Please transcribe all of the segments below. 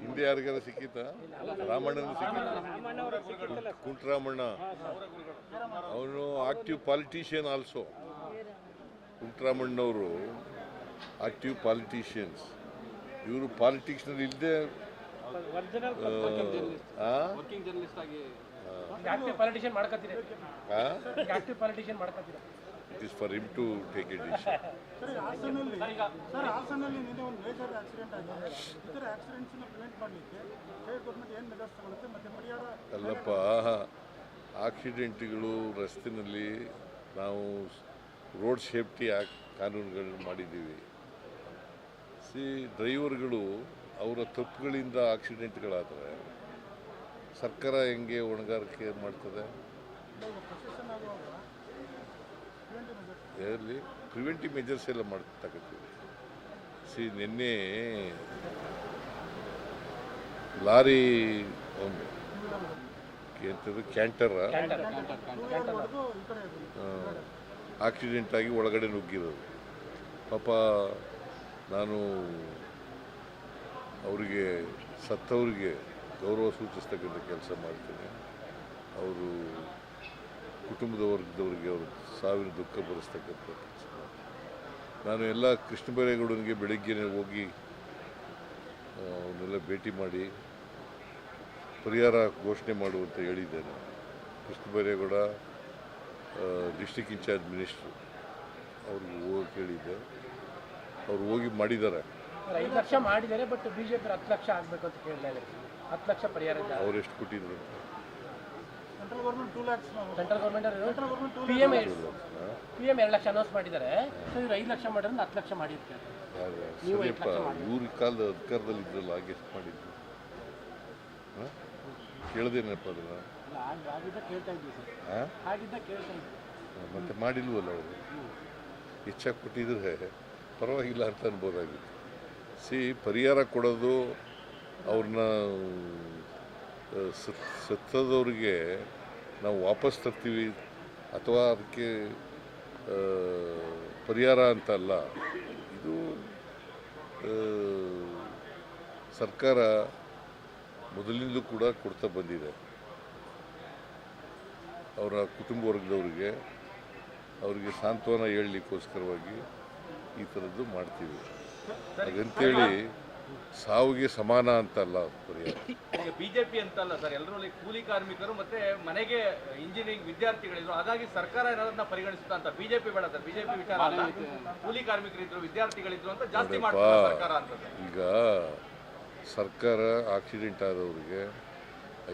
ಹಿಂದೆ ಯಾರಿಗಾರ ಸಿಕ್ಕಿತ ರಾಮಣ್ಣನ ಸಿಕ್ಕಿತ ಕುಂಟ್ರಾಮಣ್ಣ. ಅವನು ಆಕ್ಟಿವ್ ಪಾಲಿಟಿಷಿಯನ್ ಆಲ್ಸೋ ಕುಂಟರಾಮಣ್ಣವರು ಆಕ್ಟಿವ್ ಪಾಲಿಟಿಷಿಯನ್ಸ್ ಇವರು ಪಾಲಿಟಿಕ್ಸ್ನಲ್ಲಿ ಇಲ್ಲದೆ ವರ್ಕಿಂಗ್ ಜರ್ನಲಿಸ್ಟ್ ಆಗಿ. ಆಕ್ಟಿವ್ ಪಾಲಿಟಿಷಿಯನ್ ಮಾಡ್ಕೊತೀರಿ. Politician ಮಾಡ್ಕೊತೀರಿ. It is for him to take a decision ಅಲ್ಲಪ್ಪ ಆಕ್ಸಿಡೆಂಟ್ಗಳು ರಸ್ತೆನಲ್ಲಿ ನಾವು ರೋಡ್ ಸೇಫ್ಟಿ ಆಕ್ಟ್ ಕಾನೂನುಗಳನ್ನು ಮಾಡಿದ್ದೀವಿ. ಸಿ ಡ್ರೈವರ್ಗಳು ಅವರ ತಪ್ಪುಗಳಿಂದ ಆಕ್ಸಿಡೆಂಟ್ಗಳಾದರೆ ಸರ್ಕಾರ ಹೆಂಗೆ ಹೊಣೆಗಾರಿಕೆ ಮಾಡ್ತದೆ? ಆಗುವಾಗ ಪ್ರಿವೆಂಟಿವ್ ಮೆಜರ್ಸ್ ಎಲ್ಲಿ ಮಾಡ್ತಕ್ಕಂಥದ್ದು. ಸಿ ನಿನ್ನೆ ಲಾರಿ ಎಂಥದ್ದು ಕ್ಯಾಂಟರ ಆಕ್ಸಿಡೆಂಟ್ ಆಗಿ ಒಳಗಡೆ ನುಗ್ಗಿರೋದು. ಪಾಪ ನಾನು ಅವರಿಗೆ ಸತ್ತವರಿಗೆ ಗೌರವ ಸೂಚಿಸ್ತಕ್ಕಂಥ ಕೆಲಸ ಮಾಡ್ತೇನೆ. ಅವರು ಕುಟುಂಬದ ವರ್ಗದವರಿಗೆ ಅವರು ಸಾವಿನ ದುಃಖ ಬರೆಸ್ತಕ್ಕಂಥ ನಾನು ಎಲ್ಲ ಕೃಷ್ಣ ಬೈರೇಗೌಡನಿಗೆ ಬೆಳಗ್ಗೆನೇ ಹೋಗಿ ಅವನ್ನೆಲ್ಲ ಭೇಟಿ ಮಾಡಿ ಪರಿಹಾರ ಘೋಷಣೆ ಮಾಡುವಂತ ಹೇಳಿದ್ದೇನೆ. Krishna Byregowda district incharge minister ಅವ್ರಿಗೆ ಹೋಗಿ ಕೇಳಿದ್ದೆ ಅವ್ರು ಹೋಗಿ ಮಾಡಿದ್ದಾರೆ. ಐದು ಲಕ್ಷ ಮಾಡಿದ್ದಾರೆ ಬಟ್ ಬಿಜೆಪಿ ಹತ್ತು ಲಕ್ಷ ಆಗಬೇಕು ಅಂತ ಕೇಳಿದ್ದಾರೆ ಹತ್ತು ಲಕ್ಷ ಪರಿಹಾರ ಅವ್ರು ಎಷ್ಟು ಕೊಟ್ಟಿದ್ರು ಅಂತ. Central government P M P M ಎರಡು ಲಕ್ಷ ಅನೌನ್ಸ್ ಮಾಡಿದ್ದಾರೆ. ಸೊ ಇವ್ರು ಐದು ಲಕ್ಷ ಮಾಡಿದ್ರೆ ಹತ್ತು ಲಕ್ಷ ಮಾಡಿರ್ತಾರೆ. ನೀವು ಐದು ಸರಿಯಪ್ಪ ಲಕ್ಷ ಮಾಡಿ. ಇವ್ರ ಕಾಲದ ಅಧಿಕಾರದಲ್ಲಿ ಇದ್ರಲ್ಲ ಹಾಗೆ ಎಷ್ಟು ಮಾಡಿದ್ರು ಹಾಂ? ಕೇಳ್ದೇನಪ್ಪ ಅದನ್ನ? ಆಗಿದ್ದ ಕೇಳ್ತಾ ಇದ್ವಿ ಸರ್. ಹಾಂ? ಆಗಿದ್ದ ಕೇಳ್ತಾ ಇದ್ವಿ. ಮತ್ತೆ ಮಾಡಿಲ್ವಲ್ಲ ಅವರು? ಹೆಚ್ಚಾಗಿ ಕೊಟ್ಟಿದ್ರೆ ಪರವಾಗಿಲ್ಲ ಅಂತ ಅನ್ಬೋದಾಗಿತ್ತು. ಸಿ ಪರಿಹಾರ ಕೊಡೋದು ಅವ್ರನ್ನ ಸತ್, ಸತ್ತದವ್ರಿಗೆ ನಾವು ವಾಪಸ್ ತರ್ತೀವಿ ಅಥವಾ ಅದಕ್ಕೆ ಪರಿಹಾರ ಅಂತ ಅಲ್ಲ. ಇದು ಸರ್ಕಾರ ಮೊದಲಿಂದಲೂ ಕೂಡ ಕೊಡ್ತಾ ಬಂದಿದೆ. ಅವರ ಕುಟುಂಬ ವರ್ಗದವರಿಗೆ ಅವರಿಗೆ ಸಾಂತ್ವನ ಹೇಳಲಿಕ್ಕೋಸ್ಕರವಾಗಿ ಈ ಥರದ್ದು ಮಾಡ್ತೀವಿ. ಹಾಗಂತೇಳಿ ಸಾವಿಗೆ ಸಮಾನ ಅಂತಲ್ಲ ಪರಿಹಾರ ಈಗ ಬಿಜೆಪಿ ಅಂತಲ್ಲ ಸರ್ ಎಲ್ಲರೂ ಲೈಕ್ ಕೂಲಿ ಕಾರ್ಮಿಕರು ಮತ್ತೆ ಮನೆಗೆ ಇಂಜಿನಿಯರಿಂಗ್ ವಿದ್ಯಾರ್ಥಿಗಳಿದ್ರು. ಹಾಗಾಗಿ ಸರ್ಕಾರ ಏನಾದ್ರನ್ನ ಪರಿಗಣಿಸುತ್ತಾ ಅಂತ ಬಿಜೆಪಿ ಬೇಡ ಸರ್ ಬಿಜೆಪಿ ವಿಚಾರ ಕೂಲಿ ಕಾರ್ಮಿಕರಿದ್ರು ವಿದ್ಯಾರ್ಥಿಗಳಿದ್ರು ಅಂತ ಜಾಸ್ತಿ ಮಾಡ್ತಾರೆ ಸರ್ಕಾರ ಅಂತ ಸರ್. ಈಗ ಸರ್ಕಾರ ಆಕ್ಸಿಡೆಂಟ್ ಆದವ್ರಿಗೆ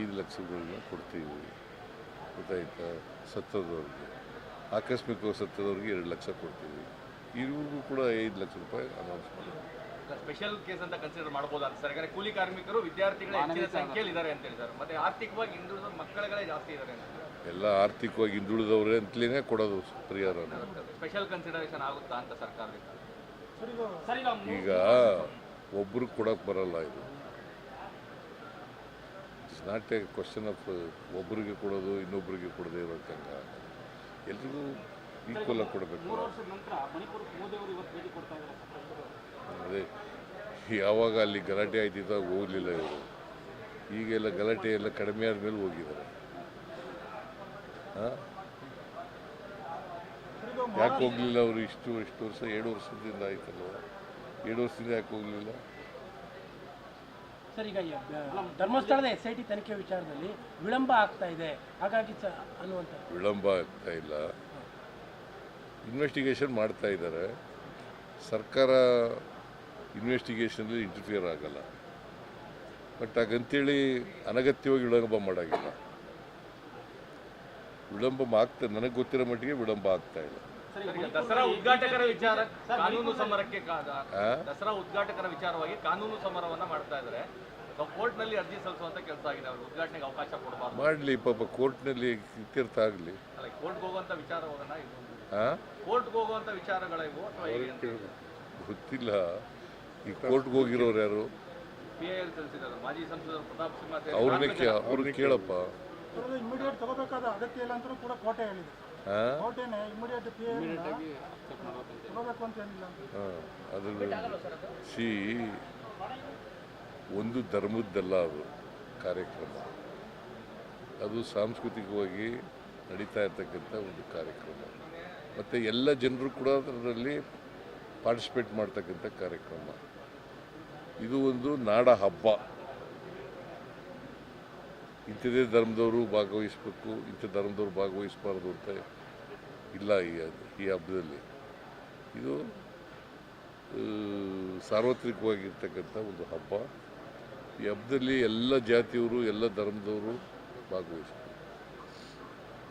ಐದು ಲಕ್ಷಗಳನ್ನ ಕೊಡ್ತೀವಿ. ಗೊತ್ತಾಯ್ತಾ? ಸತ್ತದವ್ರಿಗೆ. ಆಕಸ್ಮಿಕವಾಗಿ ಸತ್ತದವ್ರಿಗೆ ಎರಡು ಲಕ್ಷ ಕೊಡ್ತೀವಿ. ಇವ್ರಿಗೂ ಕೂಡ ಐದು ಲಕ್ಷ ರೂಪಾಯಿ ಅನೌನ್ಸ್ ಮಾಡಿದ್ವಿ ಸ್ಪೆಷಲ್ ಕೇಸ್ ಅಂತ ಕನ್ಸಿಡರ್ ಮಾಡಬಹುದು ಅಂತ ಸರ್? ಯಾಕಂದ್ರೆ ಕೂಲಿ ಕಾರ್ಮಿಕರು ವಿದ್ಯಾರ್ಥಿಗಳ ಹೆಚ್ಚಿನ ಸಂಖ್ಯೆಯಲ್ಲಿ ಇದ್ದಾರೆ ಅಂತ ಹೇಳಿ ಸರ್ ಮತ್ತೆ ಆರ್ಥಿಕವಾಗಿ ಹಿಂದುಳಿದ ಮಕ್ಕಳುಗಳೇ ಜಾಸ್ತಿ ಇದ್ದಾರೆ ಎಲ್ಲ ಆರ್ಥಿಕವಾಗಿ ಹಿಂದುಳಿದವರೇ ಅಂತಲೇ ಕೊಡೋದು ಪರಿಹಾರ ಸ್ಪೆಷಲ್ ಕನ್ಸಿಡರೇಷನ್ ಆಗುತ್ತಾ ಅಂತ ಸರ್ಕಾರದಿಂದ? ಸರ್ ಈಗ ಒಬ್ರು ಒಬ್ರಿಗೆ ಕೊಡೋಕೆ ಬರಲ್ಲ ಇದು. It's not a question of ಒಬ್ಬರಿಗೆ ಕೊಡೋದು ಇನ್ನೊಬ್ಬರಿಗೆ ಕೊಡದೇ ಇರೋಕ್ಕಂಗ ಎಲ್ರಿಗೂ ಈಕ್ವಲ್ ಆಗಿ ಕೊಡಬೇಕು. ಅದೇ ಯಾವಾಗ ಅಲ್ಲಿ ಗಲಾಟೆ ಆಯ್ತಿದ್ದಾಗ ಹೋಗಲಿಲ್ಲ ಇವರು. ಈಗೆಲ್ಲ ಗಲಾಟೆ ಎಲ್ಲ ಕಡಿಮೆ ಆದಮೇಲೆ ಹೋಗಿದ್ದಾರೆ. ಯಾಕೆ ಹೋಗಲಿಲ್ಲ ಅವರು? ಇಷ್ಟು ಇಷ್ಟು ವರ್ಷ ಎರಡು ವರ್ಷದಿಂದ ಆಯ್ತಲ್ವ? ಎರಡು ವರ್ಷದಿಂದ ಯಾಕೆ ಹೋಗಲಿಲ್ಲ? ಸರ್ ಈಗ ಧರ್ಮಸ್ಥಳದ ಎಸ್ ಐ ಟಿ ತನಿಖೆ ವಿಚಾರದಲ್ಲಿ ವಿಳಂಬ ಆಗ್ತಾ ಇದೆ. ಹಾಗಾಗಿ ಅನ್ನುವಂಥ ವಿಳಂಬ ಆಗ್ತಾ ಇಲ್ಲ. ಇನ್ವೆಸ್ಟಿಗೇಷನ್ ಮಾಡ್ತಾ ಇದ್ದಾರೆ. ಸರ್ಕಾರ ಇನ್ವೆಸ್ಟಿಗೇಷನಲ್ಲಿ ಇಂಟರ್ಫಿಯರ್ ಆಗಲ್ಲ. ಬಟ್ ಹಾಗಂತೇಳಿ ಅನಗತ್ಯವಾಗಿ ವಿಳಂಬ ಮಾಡೋಂಗಿಲ್ಲ. ವಿಳಂಬ ಆಗ್ತಾ ನನಗೆ ಗೊತ್ತಿರೋ ಮಟ್ಟಿಗೆ ವಿಳಂಬ ಆಗ್ತಾ ಇಲ್ಲ. ದಸರಾ ಉದ್ಘಾಟಕರ ವಿಚಾರ ಕಾನೂನು ಸಮರಕ್ಕೆ? ದಸರಾ ಉದ್ಘಾಟಕರ ವಿಚಾರವಾಗಿ ಕಾನೂನು ಸಮರವನ್ನ ಮಾಡ್ತಾ ಇದ್ದಾರೆ ಕೋರ್ಟ್ನಲ್ಲಿ ಅರ್ಜಿ ಸಲ್ಲಿಸುವಂತ ಕೆಲಸ ಆಗಿದೆ ಅವ್ರಿಗೆ ಉದ್ಘಾಟನೆಗೆ ಅವಕಾಶ ಕೊಡಬಾರ್ದು. ಮಾಡಲಿ ಪಾಪ ಕೋರ್ಟ್ನಲ್ಲಿ ಇತ್ಯರ್ಥ ಆಗಲಿ. ಅಲ್ಲ ಕೋರ್ಟ್ಗೆ ಹೋಗುವಂತ ವಿಚಾರವನ್ನ ಇದು ಕೋರ್ಟ್ಗೆ ಹೋಗುವಂತ ವಿಚಾರಗಳಿವು ಗೊತ್ತಿಲ್ಲ. ಈ ಕೋರ್ಟ್ಗೆ ಹೋಗಿರೋರು ಯಾರು? ಅವ್ರನ್ನೇ ಕೇ ಅವ್ರನ್ನ ಕೇಳಪ್ಪ. ಸಿ ಒಂದು ಧರ್ಮದ್ದಲ್ಲ ಅದು ಕಾರ್ಯಕ್ರಮ. ಅದು ಸಾಂಸ್ಕೃತಿಕವಾಗಿ ನಡೀತಾ ಇರ್ತಕ್ಕಂಥ ಒಂದು ಕಾರ್ಯಕ್ರಮ. ಮತ್ತು ಎಲ್ಲ ಜನರು ಕೂಡ ಅದರಲ್ಲಿ ಪಾರ್ಟಿಸಿಪೇಟ್ ಮಾಡ್ತಕ್ಕಂಥ ಕಾರ್ಯಕ್ರಮ. ಇದು ಒಂದು ನಾಡ ಹಬ್ಬ. ಇಂಥದೇ ಧರ್ಮದವರು ಭಾಗವಹಿಸಬೇಕು, ಇಂಥ ಧರ್ಮದವರು ಭಾಗವಹಿಸಬಾರ್ದು ಅಂತ ಇಲ್ಲ ಈ ಈ ಹಬ್ಬದಲ್ಲಿ. ಇದು ಸಾರ್ವತ್ರಿಕವಾಗಿರ್ತಕ್ಕಂಥ ಒಂದು ಹಬ್ಬ. ಈ ಹಬ್ಬದಲ್ಲಿ ಎಲ್ಲ ಜಾತಿಯವರು, ಎಲ್ಲ ಧರ್ಮದವರು ಭಾಗವಹಿಸ್ತಾರೆ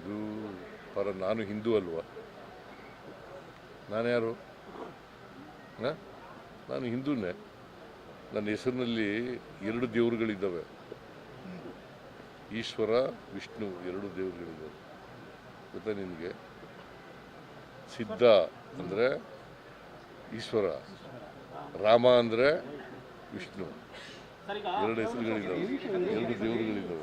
ಇದು ಪರ ನಾನು ಹಿಂದೂ ಅಲ್ವಾ? ನಾನು ಯಾರು? ನಾನು ಹಿಂದೂನೇ. ನನ್ನ ಹೆಸರಿನಲ್ಲಿ ಎರಡು ದೇವರುಗಳಿದ್ದಾವೆ. ಈಶ್ವರ, ವಿಷ್ಣು ಎರಡು ದೇವರುಗಳಿದ್ದಾವೆ. ಗೊತ್ತಾ ನಿನಗೆ? ಸಿದ್ಧ ಅಂದರೆ ಈಶ್ವರ, ರಾಮ ಅಂದರೆ ವಿಷ್ಣು. ಎರಡು ಹೆಸರುಗಳಿದ್ದಾವೆ. ಎರಡು ದೇವರುಗಳಿದ್ದಾವೆ.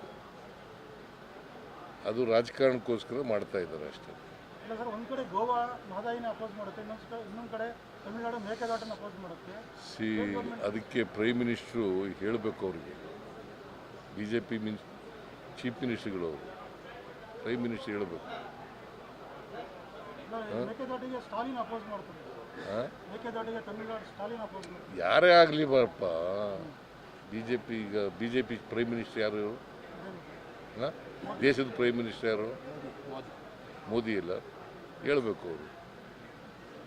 ಅದು ರಾಜಕಾರಣಕ್ಕೋಸ್ಕರ ಮಾಡ್ತಾ ಇದ್ದಾರೆ ಅಷ್ಟೇ. ಒಂದು ಕಡೆ ಗೋವಾ ಮಹದಾಯಿನ ಅಪೋಸ್ ಮಾಡುತ್ತೆ ಇನ್ನೊಂದು ಕಡೆ ತಮಿಳುನಾಡು ಮೇಕೆದಾಟನ ಅಪೋಸ್ ಮಾಡುತ್ತೆ. ಸಿ ಅದಕ್ಕೆ ಪ್ರೈಮ್ ಮಿನಿಸ್ಟ್ರು ಹೇಳಬೇಕು ಅವ್ರಿಗೆ. ಬಿ ಜೆ ಪಿ ಮಿನ್ ಚೀಫ್ ಮಿನಿಸ್ಟ್ರುಗಳು ಅವರು. ಪ್ರೈಮ್ ಮಿನಿಸ್ಟರ್ ಹೇಳಬೇಕು. ಯಾರೇ ಆಗಲಿ ಬಾರಪ್ಪ ಬಿ ಜೆ ಪಿ ಈಗ B J P prime minister ಯಾರು? ದೇಶದ ಪ್ರೈಮ್ ಮಿನಿಸ್ಟರ್ ಯಾರು? ಮೋದಿ ಇಲ್ಲ ಹೇಳಬೇಕು ಅವರು.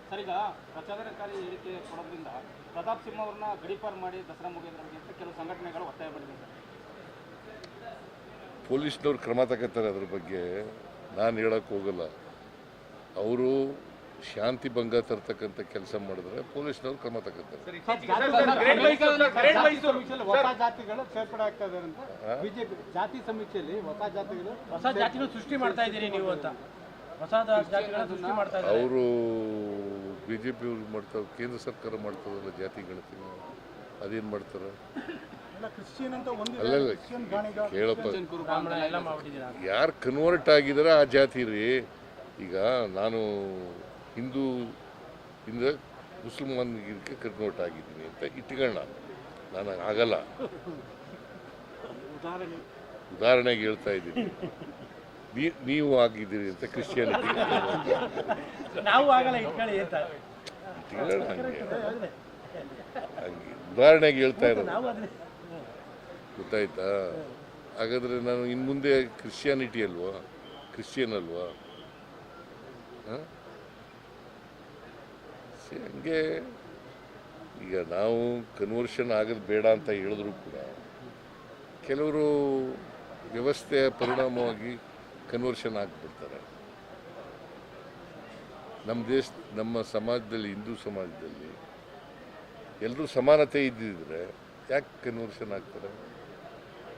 ಸರ್ ಈಗ ಪ್ರಚೋದನಕಾರಿ ಹೇಳಿಕೆ ಕೊಡೋದ್ರಿಂದ ಪ್ರತಾಪ್ ಸಿಂಹ ಅವ್ರನ್ನ ಗಡೀಪಾರು ಮಾಡಿ ದಸರಾ ಮುಗಿಯೋದ್ರಲ್ಲಿ ಅಂತ ಕೆಲವು ಸಂಘಟನೆಗಳು ಒತ್ತಾಯ ಮಾಡಿದೆ ಪೊಲೀಸ್ನವ್ರು ಕ್ರಮ ತಗೋತಾರೆ ಅದ್ರ ಬಗ್ಗೆ. ನಾನು ಹೇಳಕ್ಕೆ ಹೋಗಲ್ಲ. ಅವರು ಶಾಂತಿ ಭಂಗ ತರ್ತಕ್ಕಂಥ ಕೆಲಸ ಮಾಡಿದ್ರೆ ಪೊಲೀಸ್ನವ್ರು ಕ್ರಮ ತಗೋತಾರೆ. ಜಾತಿ ಸಮೀಕ್ಷೆಯಲ್ಲಿ ಹೊಸ ಜಾತಿಗಳು ಹೊಸ ಜಾತಿಗಳು ಸೃಷ್ಟಿ ಮಾಡ್ತಾ ಇದ್ದೀರಿ ನೀವು ಅಂತ. ಹೊಸ ಜಾತಿಗಳ ಸೃಷ್ಟಿ ಮಾಡ್ತಾ ಇದ್ದಾರೆ. ಅವರು ಬಿ ಜೆ ಪಿ ಅವ್ರು ಮಾಡ್ತಾರೆ ಕೇಂದ್ರ ಸರ್ಕಾರ ಮಾಡ್ತಾರಲ್ಲ ಜಾತಿ ಗಣತಿ. ಅದೇನು ಮಾಡ್ತಾರೆ? ಕೇಳಪ್ಪ. ಯಾರು ಕನ್ವರ್ಟ್ ಆಗಿದಾರೆ ಆ ಜಾತಿ ರೀ? ಈಗ ನಾನು ಹಿಂದೂ ಇಂದ ಮುಸಲ್ಮಾನಿಗೆ ಕನ್ವರ್ಟ್ ಆಗಿದ್ದೀನಿ ಅಂತ ಇಟ್ಕೊಳ್ಳ ನಾನು ಆಗಲ್ಲ. ಉದಾಹರಣೆಗೆ ಹೇಳ್ತಾ ಇದ್ದೀನಿ. ನೀವು ಆಗಿದ್ದೀರಿ ಅಂತ ಕ್ರಿಶ್ಚಿಯಾನಿಟಿ. ಇಟ್ಕೊಳ್ಳೋಣ ಹಂಗೆ. ಹಂಗೆ. ಉದಾಹರಣೆಗೆ ಹೇಳ್ತಾ ಇರೋದು. ಗೊತ್ತಾಯ್ತಾ? ಹಾಗಾದ್ರೆ ನಾನು ಇನ್ನು ಮುಂದೆ ಕ್ರಿಶ್ಚಿಯಾನಿಟಿ ಅಲ್ವಾ? ಕ್ರಿಶ್ಚಿಯನ್ ಅಲ್ವಾ? ಹ? ಸಿ- ಹಂಗೆ ಈಗ ನಾವು ಕನ್ವರ್ಷನ್ ಆಗೋದು ಬೇಡ ಅಂತ ಹೇಳಿದ್ರು ಕೂಡ ಕೆಲವರು ವ್ಯವಸ್ಥೆಯ ಪರಿಣಾಮವಾಗಿ ಕನ್ವರ್ಷನ್ ಆಗಿಬಿಡ್ತಾರೆ. ನಮ್ಮ ದೇಶ, ನಮ್ಮ ಸಮಾಜದಲ್ಲಿ, ಹಿಂದೂ ಸಮಾಜದಲ್ಲಿ ಎಲ್ಲರೂ ಸಮಾನತೆ ಇದ್ದಿದ್ರೆ ಯಾಕೆ ಕನ್ವರ್ಷನ್ ಆಗ್ತಾರೆ?